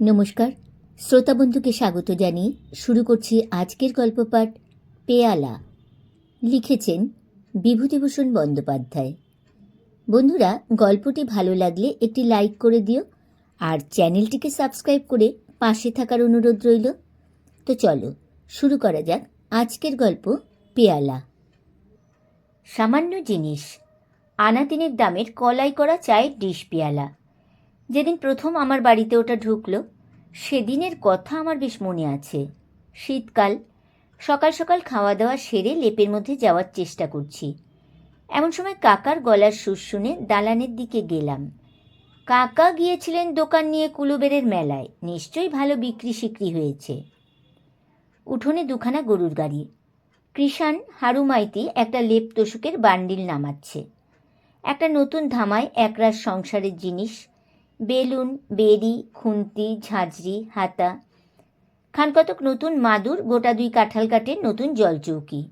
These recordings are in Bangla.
নমস্কার। শ্রোতা বন্ধুকে স্বাগত জানিয়ে শুরু করছি আজকের গল্প পাঠ পেয়ালা। লিখেছেন বিভূতিভূষণ বন্দ্যোপাধ্যায়। বন্ধুরা, গল্পটি ভালো লাগলে একটি লাইক করে দিও আর চ্যানেলটিকে সাবস্ক্রাইব করে পাশে থাকার অনুরোধ রইল। তো চলো, শুরু করা যাক আজকের গল্প পেয়ালা। সামান্য জিনিস আনা তিনের দামের কলাই করা চায়ের ডিশ পেয়ালা। যেদিন প্রথম আমার বাড়িতে ওটা ঢুকলো, সেদিনের কথা আমার বেশ মনে আছে। শীতকাল, সকাল সকাল খাওয়া দাওয়া সেরে লেপের মধ্যে যাওয়ার চেষ্টা করছি। এমন সময় কাকার গলার সুর শুনে দালানের দিকে গেলাম। কাকা গিয়েছিলেন দোকান নিয়ে কুলুবেরের মেলায়। নিশ্চয়ই ভালো বিক্রি সিক্রি হয়েছে। উঠোনে দুখানা গরুর গাড়ি। কৃষাণ হারুমাইতি একটা লেপ তোষকের বান্ডিল নামাচ্ছে। একটা নতুন ধামায় একরাশ সংসারের জিনিস বেলুন, বেরি, খুন্তি, ঝাঁঝরি, হাতা। খানকতক নতুন মাদুর, গোটা দুই কাঁঠাল কাঠের নতুন জলচৌকি।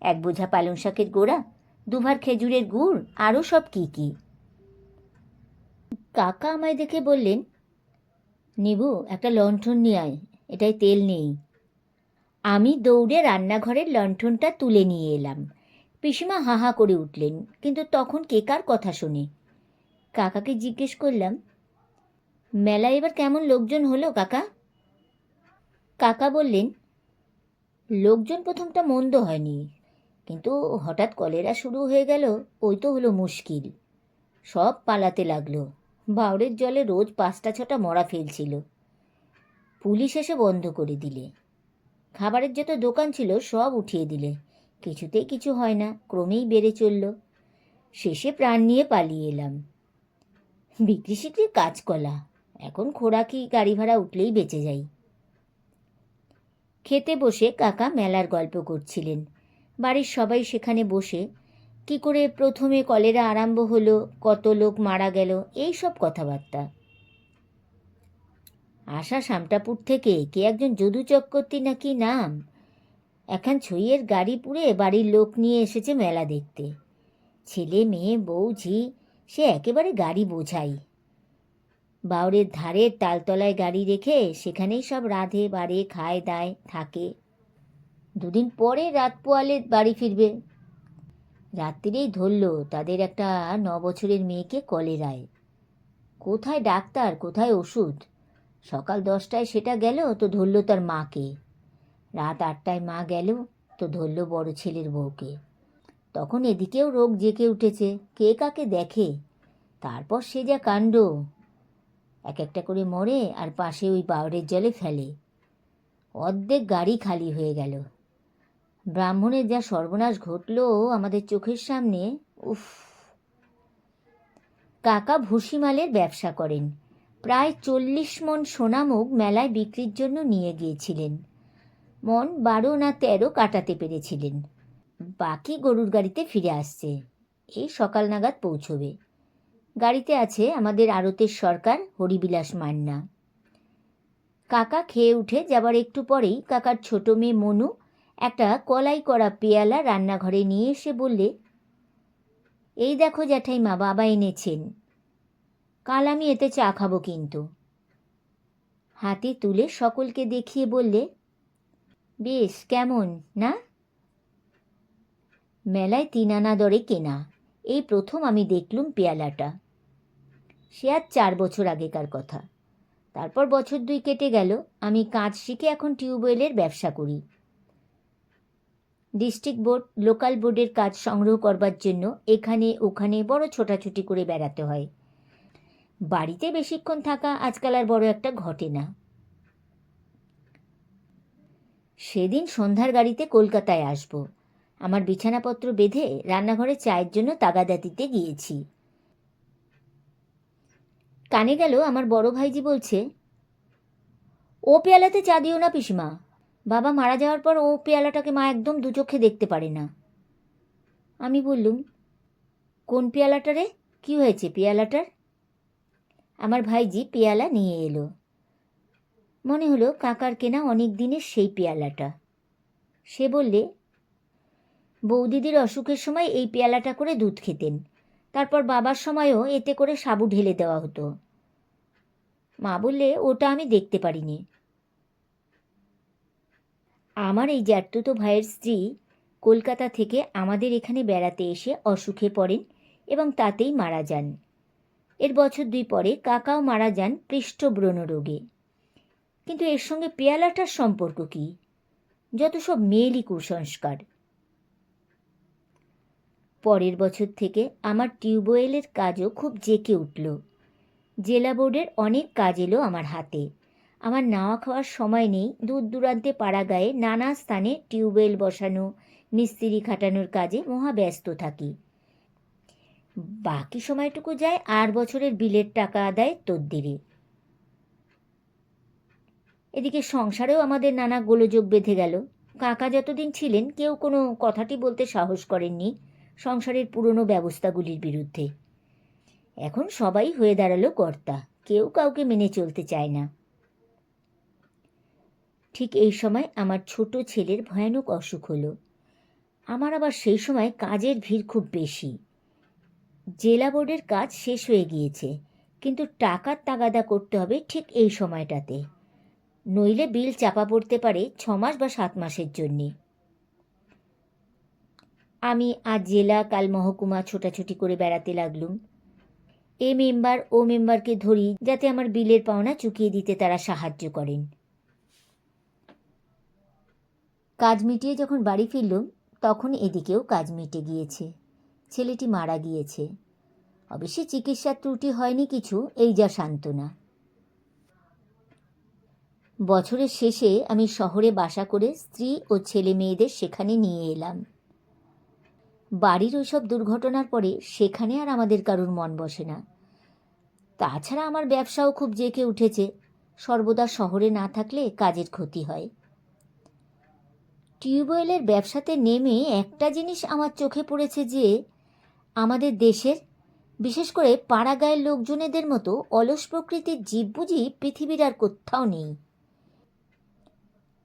এক বোঝা পালং শাকের গোড়া, দুভার খেজুরের গুড় আরও সব কি কি। কাকা আমায় দেখে বললেন, নেবু, একটা লণ্ঠন নিয়ে আয়, এটাই তেল নেই। আমি দৌড়ে রান্নাঘরের লণ্ঠনটা তুলে নিয়ে এলাম। পিসিমা হাহা করে উঠলেন, কিন্তু তখন কে কার কথা শুনে? কাকাকে জিজ্ঞেস করলাম মেলা এবার কেমন লোকজন হলো, কাকা? কাকা বললেন, লোকজন প্রথমটা মন্দ হয়নি, কিন্তু হঠাৎ কলেরা শুরু হয়ে গেল, ওই তো হলো মুশকিল। সব পালাতে লাগল বাউরের জলে রোজ পাঁচটা ছটা মরা ফেলছিল। পুলিশ এসে বন্ধ করে দিলে। খাবারের যত দোকান ছিল সব উঠিয়ে দিলে, কিছুতেই কিছু হয় না, ক্রমেই বেড়ে চলল। শেষে প্রাণ নিয়ে পালিয়ে এলাম। বিক্রি সিক্রির কাজ কলা এখন খোরাকি গাড়ি ভাড়া উঠলেই বেঁচে যাই। খেতে বসে কাকা মেলার গল্প করছিলেন। বাড়ির সবাই সেখানে বসে, কি করে প্রথমে কলেরা আরম্ভ হলো, কত লোক মারা গেল, এই সব কথাবার্তা? আশা শামটাপুর থেকে, কে একজন যদু চক্রবর্তী নাকি নাম? এখন ছইয়ের গাড়ি পুড়ে বাড়ির লোক নিয়ে এসেছে মেলা দেখতে। ছেলে, মেয়ে, বউ, ঝি, সে একেবারে গাড়ি বোঝাই। বাউরের ধারের তালতলায় গাড়ি রেখে সেখানেই সব রাধে, বাড়ে, খায়, দায়, থাকে। দুদিন পরে রাত পোয়ালে বাড়ি ফিরবে। রাত্রিরেই ধরল তাদের একটা ন বছরের মেয়েকে কলেরায়। কোথায় ডাক্তার, কোথায় ওষুধ? সকাল দশটায় সেটা গেল, তো ধরল তার মাকে। রাত আটটায় মা গেল, তো ধরল বড় ছেলের বউকে। তখন এদিকেও রোগ জেঁকে উঠেছে, কে কাকে দেখে? তারপর সে যা কাণ্ড এক একটা করে মরে আর পাশে ওই পাহাড়ের জলে ফেলে। অর্ধেক গাড়ি খালি হয়ে গেল। ব্রাহ্মণের যা সর্বনাশ ঘটল আমাদের চোখের সামনে, উফ। কাকা ভুসিমালের ব্যবসা করেন। প্রায় চল্লিশ মন সোনামুখ মেলায় বিক্রির জন্য নিয়ে গিয়েছিলেন। মন বারো না তেরো কাটাতে পেরেছিলেন। বাকি গরুর গাড়িতে ফিরে আসছে। এই সকাল নাগাদ পৌঁছবে। গাড়িতে আছে আমাদের আড়তের সরকার হরিবিলাস মান্না। কাকা খেয়ে উঠে যাবার একটু পরেই কাকার ছোট মেয়ে মনু একটা কলাই করা পেয়ালা রান্নাঘরে নিয়ে এসে বললে, এই দেখো জ্যাঠাইমা, বাবা এনেছেন। কাল আমি এতে চা খাব কিন্তু। হাতে তুলে সকলকে দেখিয়ে বললে, বেশ, কেমন, না? মেলায় তিন আনা দরে কেনা। এই প্রথম আমি দেখলুম পেয়ালাটা। সে আর চার বছর আগেকার কথা। তারপর বছর দুই কেটে গেল, আমি কাজ শিখে এখন টিউবওয়েলের ব্যবসা করি। ডিস্ট্রিক্ট বোর্ড, লোকাল বোর্ডের কাজ সংগ্রহ করবার জন্য এখানে ওখানে বড় ছোটাছুটি করে বেড়াতে হয়। বাড়িতে বেশিক্ষণ থাকা আজকাল আর বড় একটা ঘটে না। সেদিন সন্ধ্যার গাড়িতে কলকাতায় আসব। আমার বিছানাপত্র বেঁধে রান্নাঘরে চায়ের জন্য তাগাদা দিতে গিয়েছি। কানে গেল আমার বড় ভাইজি বলছে, ও পেয়ালাতে চা দিও না পিসিমা। বাবা মারা যাওয়ার পর ও পেয়ালাটাকে মা একদম দু চোখে দেখতে পারে না। আমি বললুম, কোন পেয়ালাটা রে? কী হয়েছে পেয়ালাটার? আমার ভাইজি পেয়ালা নিয়ে এলো। মনে হলো কাকার কেনা অনেক দিনের সেই পেয়ালাটা। সে বললে, বৌদিদির অসুখের সময় এই পেয়ালাটা করে দুধ খেতেন। তারপর বাবার সময়ও এতে করে সাবু ঢেলে দেওয়া হতো। মা বললে, ওটা আমি দেখতে পারিনি। আমার এই জ্যাঠতুতো ভাইয়ের স্ত্রী কলকাতা থেকে আমাদের এখানে বেড়াতে এসে অসুখে পড়েন এবং তাতেই মারা যান। এর বছর দুই পরে কাকাও মারা যান পৃষ্ঠব্রণ রোগে। কিন্তু এর সঙ্গে পেয়ালাটার সম্পর্ক কি? যত সব মেয়েলি কুসংস্কার। পরের বছর থেকে আমার টিউবওয়েলের কাজও খুব জেঁকে উঠল। জেলা বোর্ডের অনেক কাজ এলো আমার হাতে। আমার নাওয়া খাওয়ার সময় নেই দূর দূরান্তে পাড়া গায়ে নানা স্থানে টিউবওয়েল বসানো, মিস্ত্রি খাটানোর কাজে মহা ব্যস্ত থাকি। বাকি সময়টুকু যায় আর বছরের বিলের টাকা আদায় তদ্দিরে। এদিকে সংসারেও আমাদের নানা গোলযোগ বেঁধে গেল। কাকা যতদিন ছিলেন, কেউ কোনো কথাটি বলতে সাহস করেননি। সংসারের পুরনো ব্যবস্থাগুলির বিরুদ্ধে। এখন সবাই হয়ে দাঁড়াল কর্তা, কেউ কাউকে মেনে চলতে চায় না। ঠিক এই সময় আমার ছোট ছেলের ভয়ানক অসুখ হলো। আমার আবার সেই সময় কাজের ভিড় খুব বেশি। জেলা বোর্ডের কাজ শেষ হয়ে গিয়েছে, কিন্তু টাকার তাগাদা করতে হবে ঠিক এই সময়টাতে। নইলে বিল চাপা পড়তে পারে ছ মাস বা সাত মাসের জন্যে। আমি আজ জেলা কাল মহকুমা ছোটাছুটি করে বেড়াতে লাগলুম। এ মেম্বার, ও মেম্বারকে ধরি যাতে আমার বিলের পাওনা চুকিয়ে দিতে তারা সাহায্য করেন। কাজ মিটিয়ে যখন বাড়ি ফিরলুম, তখন এদিকেও কাজ মিটে গিয়েছে। ছেলেটি মারা গিয়েছে। অবশ্যই চিকিৎসার ত্রুটি হয়নি কিছু, এই যা সান্ত্বনা। বছরের শেষে আমি শহরে বাসা করে স্ত্রী ও ছেলে মেয়েদের সেখানে নিয়ে এলাম। বাড়ির ওইসব দুর্ঘটনার পরে সেখানে আর আমাদের কারুর মন বসে না। তাছাড়া আমার ব্যবসাও খুব জেঁকে উঠেছে। সর্বদা শহরে না থাকলে কাজের ক্ষতি হয়। টিউবওয়েলের ব্যবসাতে নেমে একটা জিনিস আমার চোখে পড়েছে যে, আমাদের দেশের, বিশেষ করে পাড়া গায়ের লোকজনেদের মতো অলস প্রকৃতির জীব বুঝি পৃথিবীর আর কোথাও নেই।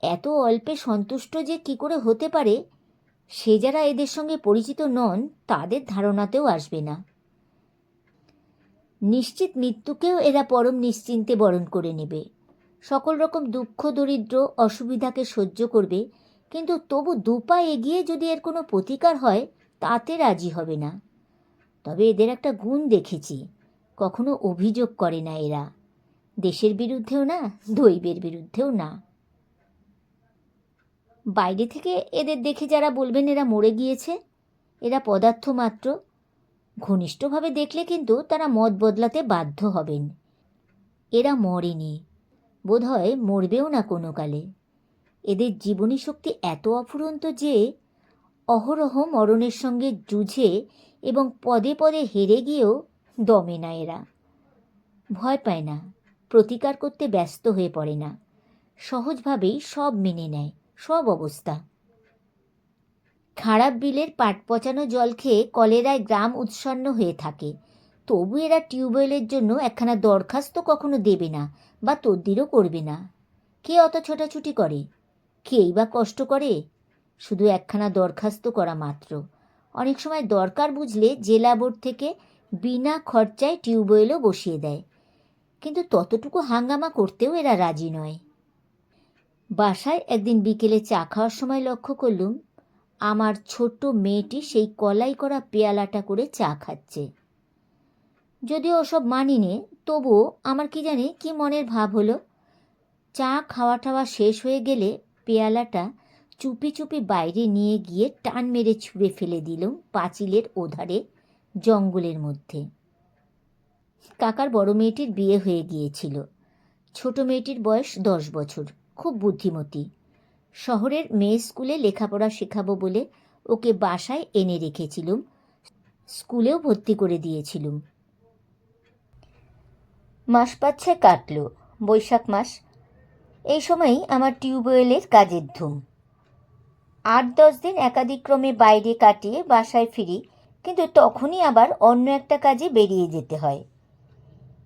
এত অল্পে সন্তুষ্ট যে কি করে হতে পারে সে যারা এদের সঙ্গে পরিচিত নন, তাদের ধারণাতেও আসবে না। নিশ্চিত মৃত্যুকেও এরা পরম নিশ্চিন্তে বরণ করে নেবে। সকল রকম দুঃখ, দরিদ্র, অসুবিধাকে সহ্য করবে, কিন্তু তবু দুপা এগিয়ে যদি এর কোনো প্রতিকার হয়, তাতে রাজি হবে না। তবে এদের একটা গুণ দেখেছি, কখনো অভিযোগ করে না এরা। দেশের বিরুদ্ধেও না, দৈবের বিরুদ্ধেও না। বাইরে থেকে এদের দেখে যারা বলবেন এরা মরে গিয়েছে, এরা পদার্থ মাত্র। ঘনিষ্ঠভাবে দেখলে কিন্তু তারা মত বদলাতে বাধ্য হবেন। এরা মরেনি, বোধহয় মরবেও না কোনো কালে। এদের জীবনী শক্তি এত অফুরন্ত যে, অহরহ মরণের সঙ্গে যুঝে এবং পদে পদে হেরে গিয়েও দমে না এরা। ভয় পায় না, প্রতিকার করতে ব্যস্ত হয়ে পড়ে না, সহজভাবেই সব মেনে নেয়। সব অবস্থা। খারাপ বিলের পাট পচানো জল খেয়ে কলেরায় গ্রাম উৎসন্ন হয়ে থাকে। তবু এরা টিউবওয়েলের জন্য একখানা দরখাস্ত কখনো দেবে না বা তদ্দিরও করবে না। কে অত ছোটাছুটি করে? কেই বা কষ্ট করে? শুধু একখানা দরখাস্ত করা মাত্র। অনেক সময় দরকার বুঝলে জেলা বোর্ড থেকে বিনা খরচায় টিউবওয়েলও বসিয়ে দেয়। কিন্তু ততটুকু হাঙ্গামা করতেও এরা রাজি নয়। বাসায় একদিন বিকেলে চা খাওয়ার সময় লক্ষ্য করলুম, আমার ছোট্ট মেয়েটি সেই কলাই করা পেয়ালাটা করে চা খাচ্ছে। যদিও ওসব মানি নে তবুও আমার কি জানি কি মনের ভাব হলো। চা খাওয়া টাওয়া শেষ হয়ে গেলে পেয়ালাটা চুপি চুপি বাইরে নিয়ে গিয়ে টান মেরে ছুঁড়ে ফেলে দিলুম পাঁচিলের ওধারে জঙ্গলের মধ্যে। কাকার বড় মেয়েটির বিয়ে হয়ে গিয়েছিল। ছোট মেয়েটির বয়স দশ বছর। খুব বুদ্ধিমতী। শহরের মেয়ে স্কুলে লেখাপড়া শেখাবো বলে ওকে বাসায় এনে রেখেছিলুম। স্কুলেও ভর্তি করে দিয়েছিলুম। মাস পাচ্ছে কাটল, বৈশাখ মাস। এই সময়ই আমার টিউবওয়েলের কাজের ধুম। আট দশ দিন একাদিক্রমে বাইরে কাটিয়ে বাসায় ফিরি, কিন্তু তখনই আবার অন্য একটা কাজে বেরিয়ে যেতে হয়।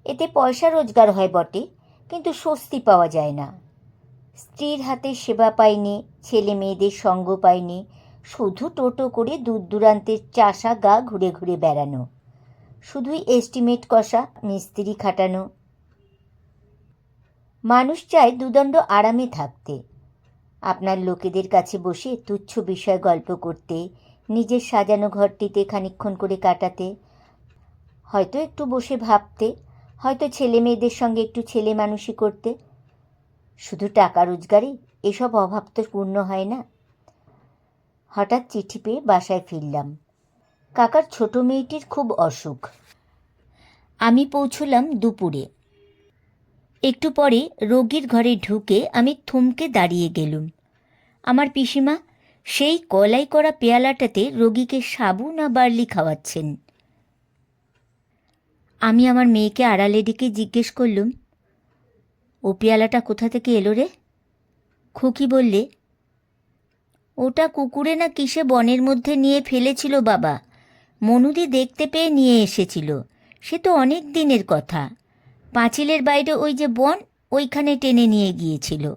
এতে পয়সা রোজগার হয় বটে, কিন্তু স্বস্তি পাওয়া যায় না। স্ত্রীর হাতে সেবা পাইনি, ছেলে মেয়েদের সঙ্গ পাইনি, শুধু টোটো করে দূর দূরান্তের চাষা গা ঘুরে ঘুরে বেড়ানো। শুধুই এস্টিমেট কষা, মিস্ত্রি খাটানো। মানুষ চায় দুদণ্ড আরামে থাকতে। আপনার লোকেদের কাছে বসে তুচ্ছ বিষয় গল্প করতে, নিজের সাজানো ঘরটিতে খানিক্ষণ করে কাটাতে। হয়তো একটু বসে ভাবতে, হয়তো ছেলে মেয়েদের সঙ্গে একটু ছেলে মানুষই করতে। শুধু টাকা রোজগারে এসব অভাব তো পূর্ণ হয় না। হঠাৎ চিঠি পেয়ে বাসায় ফিরলাম। কাকার ছোট মেয়েটির খুব অসুখ। আমি পৌঁছলাম দুপুরে। একটু পরে রোগীর ঘরে ঢুকে আমি থমকে দাঁড়িয়ে গেলুম। আমার পিসিমা সেই কলাই করা পেয়ালাটাতে রোগীকে সাবু না বার্লি খাওয়াচ্ছেন। আমি আমার মেয়েকে আড়ালে ডেকে জিজ্ঞেস করলুম ও পেয়ালাটা কোথা থেকে এলো রে? খুকি বললে, ওটা কুকুরে না কিসে বনের মধ্যে নিয়ে ফেলেছিল বাবা। মনুদি দেখতে পেয়ে নিয়ে এসেছিল। সে তো অনেক দিনের কথা। পাঁচিলের বাইরে ওই যে বন, ওইখানে টেনে নিয়ে গিয়েছিল।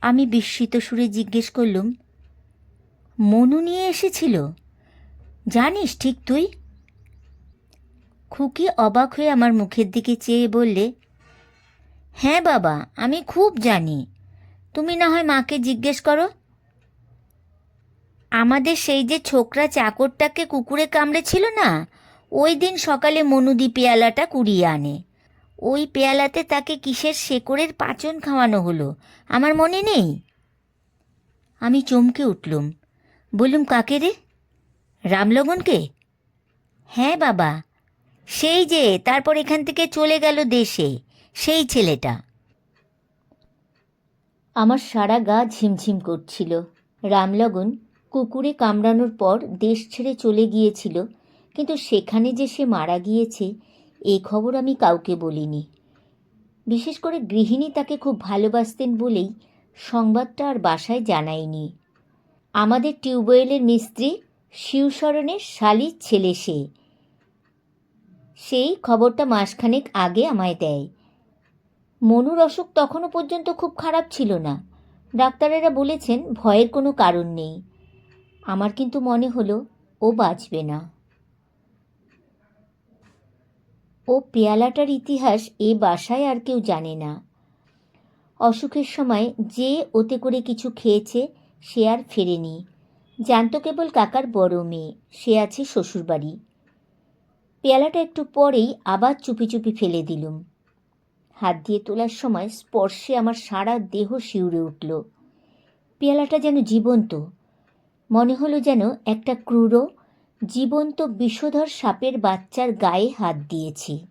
আমি বিস্মিত সুরে জিজ্ঞেস করলুম, মনু নিয়ে এসেছিল? জানিস ঠিক তুই? খুকি অবাক হয়ে আমার মুখের দিকে চেয়ে বললে হ্যাঁ বাবা, আমি খুব জানি। তুমি না হয় মাকে জিজ্ঞেস করো। আমাদের সেই যে ছোকরা চাকরটাকে কুকুরে কামড়েছিল না, ওই দিন সকালে মনুদি পেয়ালাটা কুড়িয়ে আনে। ওই পেয়ালাতে তাকে কিসের শেকড়ের পাচন খাওয়ানো হলো, আমার মনে নেই? আমি চমকে উঠলুম। বললুম, কাকে রে? রামলগনকে? হ্যাঁ বাবা, সেই যে, তারপর এখান থেকে চলে গেল দেশে। সেই ছেলেটা। আমার সারা গা ঝিমঝিম করছিল। রামলগন কুকুরে কামড়ানোর পর দেশ ছেড়ে চলে গিয়েছিল, কিন্তু সেখানে যে সে মারা গিয়েছে এই খবর আমি কাউকে বলিনি। বিশেষ করে গৃহিণী তাকে খুব ভালোবাসতেন বলেই সংবাদটা আর বাসায় জানাইনি। আমাদের টিউবওয়েলের মিস্ত্রি শিবশরণের শালির ছেলে সে। সেই খবরটা মাসখানেক আগে আমায় দেয়। মনুর অসুখ তখনও পর্যন্ত খুব খারাপ ছিল না। ডাক্তারেরা বলেছেন ভয়ের কোনো কারণ নেই। আমার কিন্তু মনে হলো ও বাঁচবে না। ও পেয়ালাটার ইতিহাস এ বাসায় আর কেউ জানে না। অসুখের সময় যে ওতে করে কিছু খেয়েছে, সে আর ফেরেনি। জানতো কেবল কাকার বড় মেয়ে, সে আছে শ্বশুরবাড়ি। পেয়ালাটা একটু পরেই আবার চুপি চুপি ফেলে দিলুম। হাত দিয়ে তোলার সময় স্পর্শে আমার সারা দেহ শিউরে উঠল। পেয়ালাটা যেন জীবন্ত। মনে হলো যেন একটা ক্রূর, জীবন্ত বিষধর সাপের বাচ্চার গায়ে হাত দিয়েছি।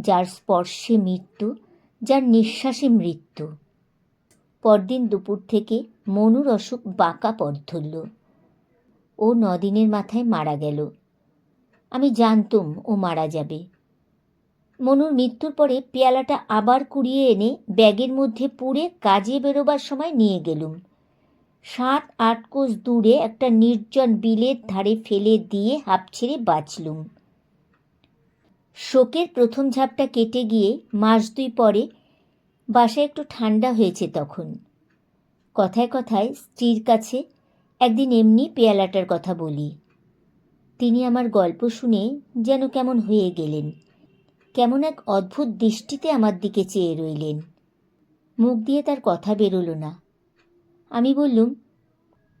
যার স্পর্শে মৃত্যু, যার নিঃশ্বাসে মৃত্যু। পরদিন দুপুর থেকে মনুর অসুখ বাঁকা পথ ধরল। ও নদিনের মাথায় মারা গেল। আমি জানতুম ও মারা যাবে। মনুর মৃত্যুর পরে পেয়ালাটা আবার কুড়িয়ে এনে ব্যাগের মধ্যে পুড়ে কাজে বেরোবার সময় নিয়ে গেলুম। সাত, আট কোষ দূরে একটা নির্জন বিলের ধারে ফেলে দিয়ে হাঁপ ছেড়ে বাঁচলুম। শোকের প্রথম ঝাপটা কেটে গিয়ে মাস দুই পরে বাসায় একটু ঠান্ডা হয়েছে তখন। কথায় কথায় স্ত্রীর কাছে একদিন এমনি পেয়ালাটার কথা বলি। তিনি আমার গল্প শুনে যেন কেমন হয়ে গেলেন। কেমন এক অদ্ভুত দৃষ্টিতে আমার দিকে চেয়ে রইলেন। মুখ দিয়ে তার কথা বেরোলো না। আমি বললুম,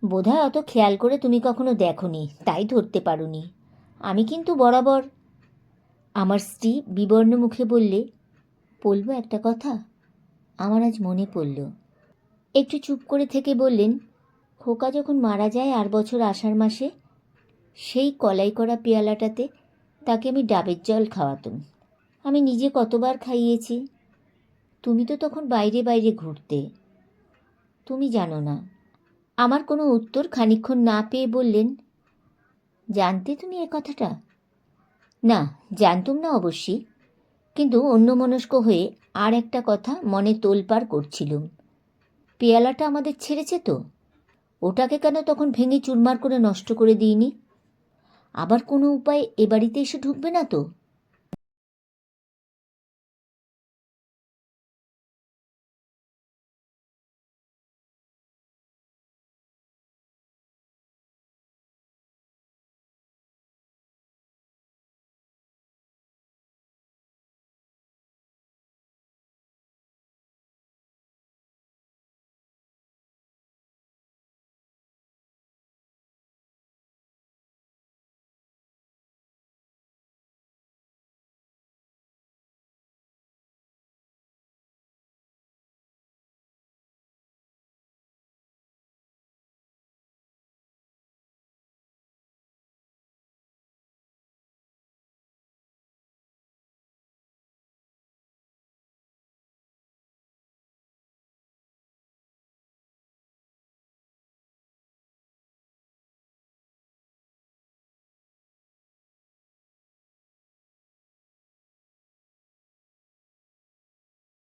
বোধহয় অত খেয়াল করে তুমি কখনো দেখনি, তাই ধরতে পারোনি। আমি কিন্তু বরাবর আমার স্ত্রী বিবর্ণ মুখে বললে বলব একটা কথা? আমার আজ মনে পড়ল। একটু চুপ করে থেকে বললেন, খোকা যখন মারা যায় আর বছর আষাঢ় মাসে, সেই কলাই করা পেয়ালাটাতে তাকে আমি ডাবের জল খাওয়াতাম। আমি নিজে কতবার খাইয়েছি। তুমি তো তখন বাইরে বাইরে ঘুরতে। তুমি জানো না। আমার কোনো উত্তর খানিক্ষণ না পেয়ে বললেন, জানতে তুমি এ কথাটা? না, জানতুম না অবশ্যই। কিন্তু অন্যমনস্ক হয়ে আর একটা কথা মনে তোলপাড় করছিলুম। পেয়ালাটা আমাদের ছেড়েছে তো। ওটাকে কেন তখন ভেঙে চুরমার করে নষ্ট করে দিইনি? আবার কোনো উপায়ে এ বাড়িতে এসে ঢুকবে না তো?